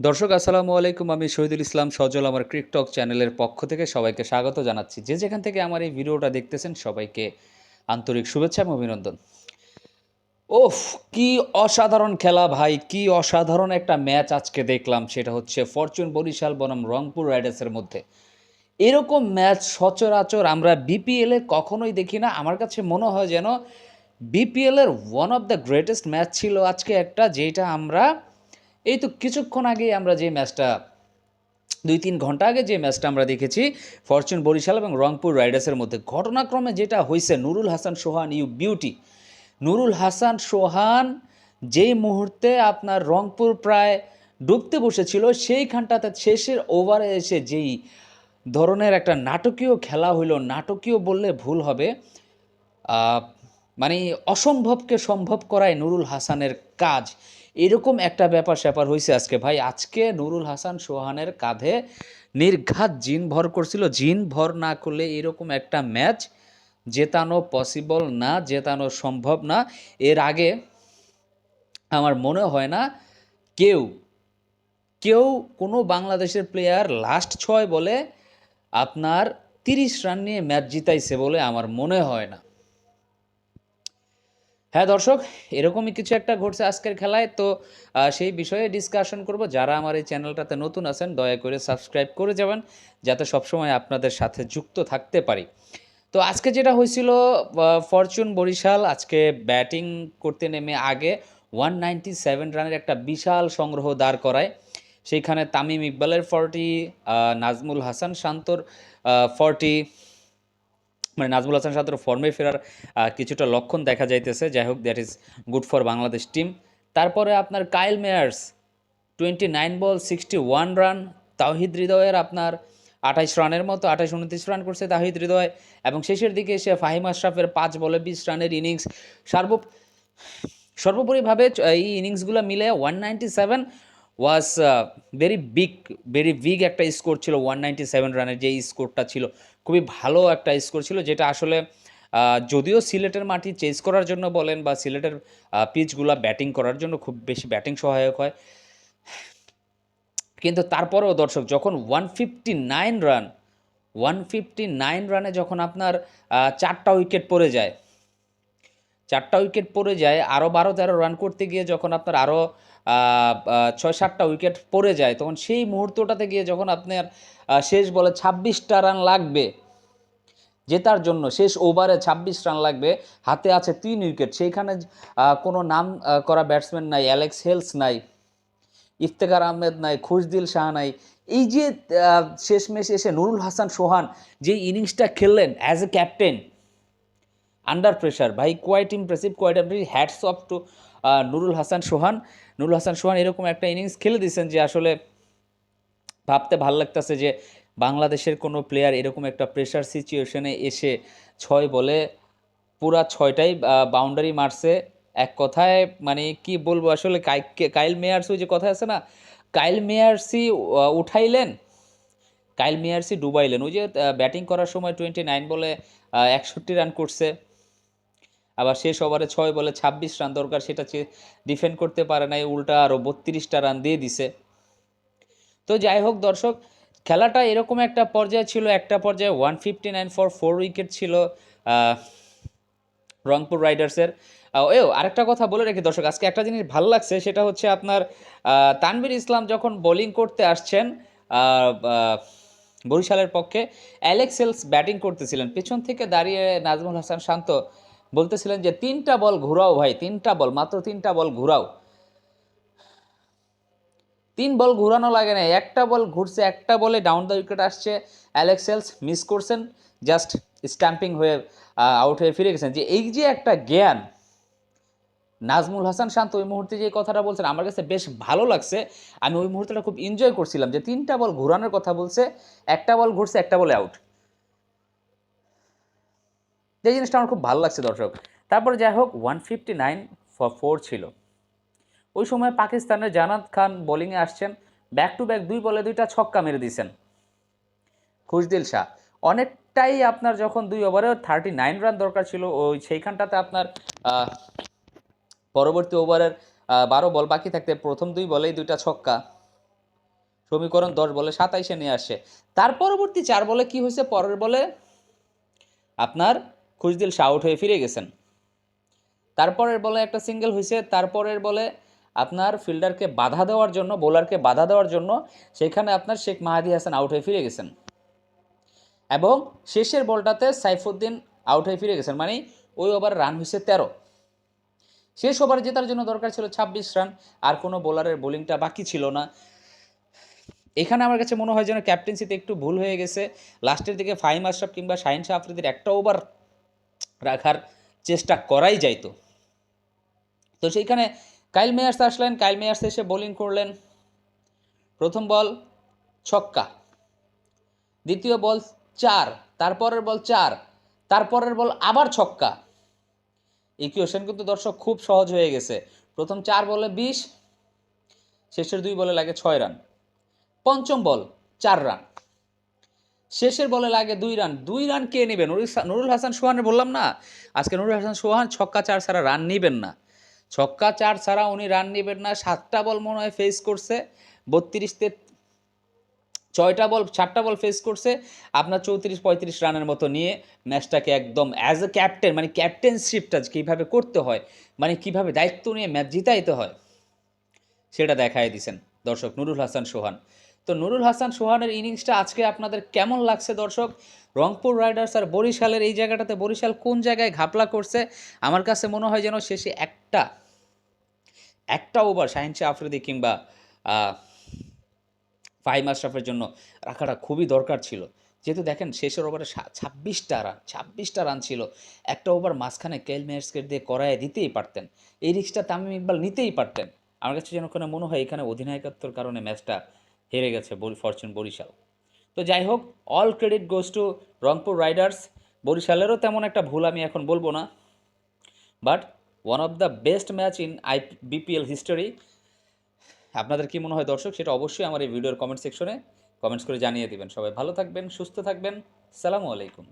দর্শক, আসসালামু আলাইকুম। আমি শহীদুল ইসলাম সজল, আমার ক্রিকটক চ্যানেলের পক্ষ থেকে সবাইকে স্বাগত জানাচ্ছি। যে যেখান থেকে আমার এই ভিডিওটা দেখতেছেন, সবাইকে আন্তরিক শুভেচ্ছা এবং অভিনন্দন। ওফ, কি অসাধারণ খেলা ভাই, কি অসাধারণ একটা ম্যাচ আজকে দেখলাম। সেটা হচ্ছে ফরচুন, বরিশাল, বনাম, রংপুর রাইডার্সের মধ্যে। এরকম ম্যাচ সচরাচর আমরা বিপিএলে কখনোই দেখি না। আমার কাছে মনে হয় যেন বিপিএলের one of the greatest match ছিল আজকে একটা, যেটা আমরা এই তো কিছুক্ষণ আগেই আমরা যে ম্যাচটা, দুই তিন ঘণ্টা আগে যে ম্যাচটা আমরা দেখেছি, ফরচুন বরিশাল এবং রংপুর রাইডার্সের মধ্যে, ঘটনাক্রমে যেটা হয়েছে, নুরুল হাসান সোহান, ইউ বিউটি। নুরুল হাসান সোহান যেই মুহূর্তে আপনার রংপুর প্রায় ডুবতে বসেছিল, সেইখানটাতে শেষের ওভারে এসে যেই ধরনের একটা নাটকীয় খেলা হইল, নাটকীয় বললে ভুল হবে মানে অসম্ভবকে সম্ভব করায় নুরুল হাসানের কাজ। এরকম একটা ব্যাপার স্যাপার হয়েছে আজকে। ভাই, আজকে নুরুল হাসান সোহানের কাঁধে নির্ঘাত জিন ভর করছিল। জিন ভর না করলে এরকম একটা ম্যাচ জেতানো পসিবল না, জেতানো সম্ভব না। এর আগে আমার মনে হয় না কেউ কেউ কোনো বাংলাদেশের প্লেয়ার লাস্ট ছয় বলে আপনার তিরিশ রান নিয়ে ম্যাচ জিতাইছে বলে আমার মনে হয় না। হ্যাঁ দর্শক, এরকমই কিছু একটা ঘটছে আজকের খেলায়। তো সেই বিষয়ে ডিসকাশন করব। যারা আমার এই চ্যানেলটাতে নতুন আছেন, দয়া করে সাবস্ক্রাইব করে যাবেন, যাতে সবসময় আপনাদের সাথে যুক্ত থাকতে পারি। তো, আজকে যেটা হয়েছিল ফরচুন বরিশাল, আজকে ব্যাটিং করতে নেমে আগে ওয়ান নাইনটি সেভেন রানের একটা বিশাল সংগ্রহ দাঁড় করায়। সেইখানে তামিম ইকবালের ফর্টি নাজমুল হাসান শান্তর ফর্টি মানে নাজমুল হাসান সাদর ফর্মে ফেরার কিছুটা লক্ষণ দেখা যাইতেছে। যাই হোক that is good for Bangladesh team তারপরে আপনার Kyle Mayers twenty nine ball sixty one run Towhid হৃদয়ের আপনার আঠাইশ রানের মতো, আঠাইশ উনত্রিশ রান করছে তাহিদ হৃদয়। এবং শেষের দিকে এসে ফাহিম আশরাফের পাঁচ বলে বিশ রানের ইনিংস সর্ব, সর্বোপরিভাবে, এই ইনিংসগুলো মিলে one ninety seven was very big very big একটা স্কোর ছিল ওয়ান নাইনটি সেভেন রানের যে স্কোরটা ছিল। খুবই ভালো একটা স্কোর ছিল, যেটা আসলে যদিও সিলেটের মাটি চেজ করার জন্য বলেন বা সিলেটের পিচগুলা ব্যাটিং করার জন্য খুব বেশি ব্যাটিং সহায়ক হয়। কিন্তু তারপরেও দর্শক, যখন one fifty nine run one fifty nine রানে যখন আপনার চারটা উইকেট পড়ে যায়, চারটা উইকেট পড়ে যায় আরও বারো তেরো রান করতে গিয়ে যখন আপনার আরও ছয় সাতটা উইকেট পড়ে যায়, তখন সেই মুহূর্তটাতে গিয়ে যখন আপনার শেষ বলে ছাব্বিশটা রান লাগবে জেতার জন্য, শেষ ওভারে ছাব্বিশ রান লাগবে, হাতে আছে তিন উইকেট সেইখানে কোনো নাম করা ব্যাটসম্যান নাই অ্যালেক্স হেলস নাই, ইফতেখার আহমেদ নাই, খুশদিল শাহ নাই, এই যে শেষমেশ এসে নুরুল হাসান সোহান যে ইনিংসটা খেললেন as a captain under pressure ভাই quite impressive quite impressive hats off to Nurul Hasan Sohan Nurul Hasan Sohan এরকম একটা ইনিংস খেলে দিয়েছেন যে আসলে ভাবতে ভালো লাগতেছে যে বাংলাদেশের কোনো প্লেয়ার এরকম একটা প্রেশার সিচুয়েশনে এসে ছয় বলে পুরা ছয়টাই বাউন্ডারি মারছে। এক কথায় মানে কি বলব আসলে কাই- কাইল মেয়ার্স যে কথা আছে না কাইল মেয়ার্সই আহ, উঠাইলেন। কাইল মেয়ার্সি ডুবাইলেন। ওই যে ব্যাটিং করার সময় টোয়েন্টি নাইন বলে একষট্টি রান করছে। আবার শেষ ওভারে ছয় বলে ছাব্বিশ রান দরকার সেটা ডিফেন্ড করতে পারে নাই উল্টা আরও বত্রিশটা রান দিয়ে দিছে। তো যাই হোক দর্শক খেলাটা এরকম একটা পর্যায়ে ছিল একটা পর্যায়ে one fifty nine for four wicket ছিল রংপুর রাইডার্সের। এও আরেকটা কথা বলে রেখে দর্শক আজকে একটা জিনিস ভালো লাগছে সেটা হচ্ছে আপনার আহ, তানভীর ইসলাম যখন বোলিং করতে আসছেন বরিশালের পক্ষে অ্যালেক্সেলস ব্যাটিং করতেছিলেন। পেছন থেকে দাঁড়িয়ে নাজমুল হাসান শান্ত বলতেছিলেন যে তিনটা বল ঘুরাও ভাই, তিনটা বল, মাত্র তিনটা বল ঘুরাও। তিন বল ঘুরানো লাগে না, একটা বল ঘুরছে, একটা বলে ডাউন দ্য উইকেট আসছে। অ্যালেক্স হেলস মিস করছেন জাস্ট স্ট্যাম্পিং হয়ে আউট হয়ে ফিরে গেছেন। যে এই যে একটা জ্ঞান, নাজমুল হাসান শান্ত ওই মুহূর্তে যে কথাটা বলছেন, আমার কাছে বেশ ভালো লাগছে। আমি ওই মুহূর্তটা খুব এনজয় করছিলাম যে তিনটা বল ঘোরানোর কথা বলছে, একটা বল ঘুরছে, একটা বলে আউট যে জিনিসটা আমার খুব ভালো লাগছে দর্শক। তারপরে যাই হোক ওয়ান ফিফটি নাইন ফোর ছিল। ওই সময় পাকিস্তানের জানাত খান বোলিংয়ে আসছেন ব্যাক টু ব্যাক দুই বলে দুইটা ছক্কা মেরে দিয়েছেন। খুশদিল শাহ, অনেকটাই আপনার যখন দুই ওভারে থার্টি নাইন রান দরকার ছিল, ওই সেইখানটাতে আপনার পরবর্তী ওভারের বারো বল বাকি থাকতে প্রথম দুই বলেই দুইটা ছক্কা। সমীকরণ দশ বলে সাতাইশে নিয়ে আসে। তার পরবর্তী চার বলে কি হয়েছে? পরের বলে আপনার খুশদিল শাউট হয়ে ফিরে গেছেন। তারপরের বলে একটা সিঙ্গেল হয়েছে, তারপরের বলে আপনার ফিল্ডারকে বাধা দেওয়ার জন্য, বোলারকে বাধা দেওয়ার জন্য সেখানে আপনার শেখ মাহাদি হাসান আউট হয়ে ফিরে গেছেন। এবং শেষের বলটাতে সাইফুদ্দিন আউট হয়ে ফিরে গেছেন মানে ওই ওভার রান হয়েছে তেরো। শেষ ওভার জেতার জন্য দরকার ছিল ছাব্বিশ রান, আর কোনো বোলারের বোলিংটা বাকি ছিল না। এখানে আমার কাছে মনে হয় যেন ক্যাপ্টেন্সিতে একটু ভুল হয়ে গেছে। লাস্টের দিকে ফাহিম আশরাফ কিংবা শাহিন শাহ আফ্রিদির একটা ওভার রাখার চেষ্টা করাই যাইতো তো। সেইখানে কাইল মেয়ার্স আসলেন, কাইল মেয়ার্স এসে বোলিং করলেন। প্রথম বল ছক্কা, দ্বিতীয় বল চার, তারপরের বল চার, তারপরের বল আবার ছক্কা। ইকুয়েশন কিন্তু দর্শক খুব সহজ হয়ে গেছে। প্রথম চার বলে বিশ, শেষের দুই বলে লাগে ছয় রান। পঞ্চম বল চার রান। শেষের বলে লাগে দুই রান। দুই রান কে নেবে নুরুল হাসান সোহানের বললাম না? আজকে নুরুল হাসান সোহান ছক্কা চার ছাড়া রান নেবেন না। ছক্কা চার ছাড়া উনি রান নেবেন না। সাতটা বল মনে হয় ফেস করছে। বত্রিশতে ছয়টা বল, চারটা বল ফেস করছে। আপনার চৌত্রিশ, পঁয়ত্রিশ রানের মতো নিয়ে ম্যাচটাকে একদম অ্যাজ এ ক্যাপ্টেন মানে ক্যাপ্টেনশিপটা কীভাবে করতে হয় মানে কীভাবে দায়িত্ব নিয়ে ম্যাচ জিতাইতে হয়, সেটা দেখাই দিছেন দর্শক নুরুল হাসান সোহান। তো নুরুল হাসান সোহানের ইনিংসটা আজকে আপনাদের কেমন লাগছে, দর্শক? রংপুর রাইডার্স আর বরিশালের এই জায়গাটাতে বরিশাল কোন জায়গায় ঘাপলা করছে? আমার কাছে মনে হয় যেন শেষে একটা একটা ওভার শাহিন শাহ আফ্রিদি কিংবা ফাহিম আশরাফের জন্য রাখাটা খুবই দরকার ছিল। যেহেতু দেখেন, শেষের ওভারে ছাব্বিশটা রান ছাব্বিশটা রান ছিল। একটা ওভার মাঝখানে কেল মেয়ার্সকে দিয়ে করায় দিতেই পারতেন। এই রিক্সটা তামিম ইকবাল নিতেই পারতেন। আমার কাছে যেন ওখানে মনে হয় এখানে অধিনায়কত্বর কারণে ম্যাচটা হেরে গেছে ফরচুন বরিশাল। তো যাই হোক all credit goes to Rangpur Riders বরিশালেরও তেমন একটা ভুল আমি এখন বলব না। But one of the best match in I BPL history আপনাদের কি মনে হয় দর্শক, সেটা অবশ্যই আমার এই ভিডিওর কমেন্ট সেকশনে কমেন্টস করে জানিয়ে দেবেন। সবাই ভালো থাকবেন, সুস্থ থাকবেন। সালামু আলাইকুম।